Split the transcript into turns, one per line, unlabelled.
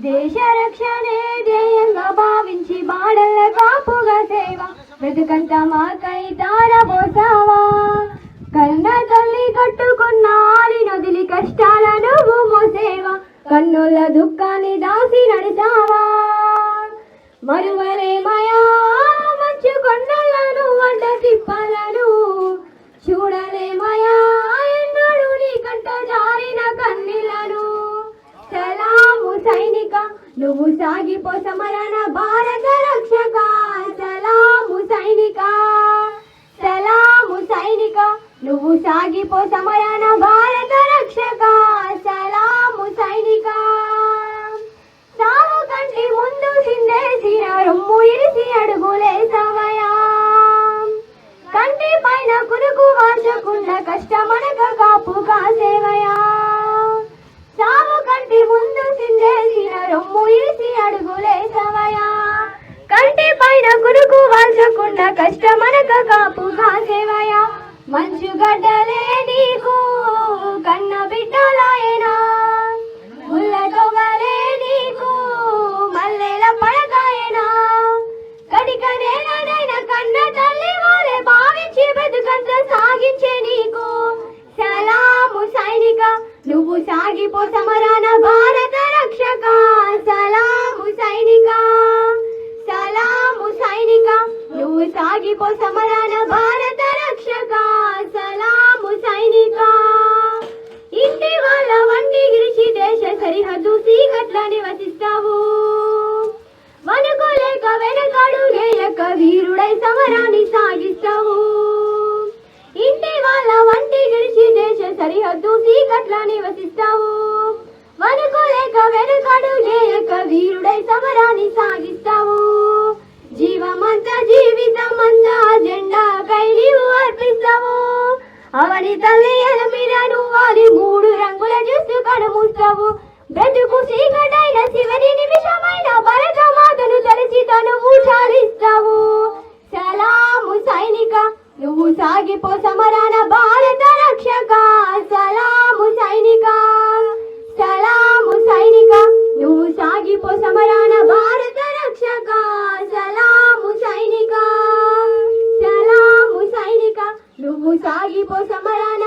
దేశ రక్షణే ధ్యేయంగా భావించి బాడల కాపుగా సేవ. బ్రతుకంత మాకై తారబోసావా. కన్న తల్లి కట్టుకున్న ఆలి నదిలి కష్టాల నువ్వు మోసేవా. కన్నుల దుఃఖాన్ని దాసి నడిచావా. మరువ నువ్వు సాగిపో సమరణ భారత రక్షక. సలాము సైనిక. సలాము సైనిక. నువ్వు సాగిపో సమరణ భారత రక్షక. సలాము సైనిక. సాగు కంటి ముందు సిందేసిన రొమ్ము ఇరిసి అడుగులేసా. కష్టమనక కాపుగా సేవయా? మంచు గడ్డలే నీకు కన్న బిడ్డలాయనా? ముల్ల తొగలే నీకు మల్లెల పడకాయనా కడిక నేలనైన కన్న తల్లి వారే భావించి బతుకంత సాగించే నీకు. సలాము సైనిక నువ్వు సాగిపో సమరాన భారత రక్షక. సలాము సలాము సైనిక. నువ్వు సాగిపో సమరాన భారత రక్షక సలాము సైనిక. ఇంటి వాళ్ళ వంటి గిరిచి దేశ సరిహద్దు సీకట్ల నివసిస్తావు. వనుకోలేక వెనకాడు లేక వీరుడై సమరాన్ని సాగిస్తావు. ఇంటి వాళ్ళ వంటి గిరిచి దేశ సరిహద్దు సీకట్ల నివసిస్తావు. వనుకోలేక వెనకాడు లేక వీరుడై సమరాన్ని సాగిస్తావు. అవని తల్లి ఎలమిన వారి మూడు రంగుల చూస్తూ కనుమూస్తావు. బ్రతుకు చీకటైన చివరి నిమిషమైన భరత మాతను తలచి తను ఊచాలిస్తావు సలాము సైనిక నువ్వు సాగిపో సమరాన భారత రక్షక. సలాము సమరాన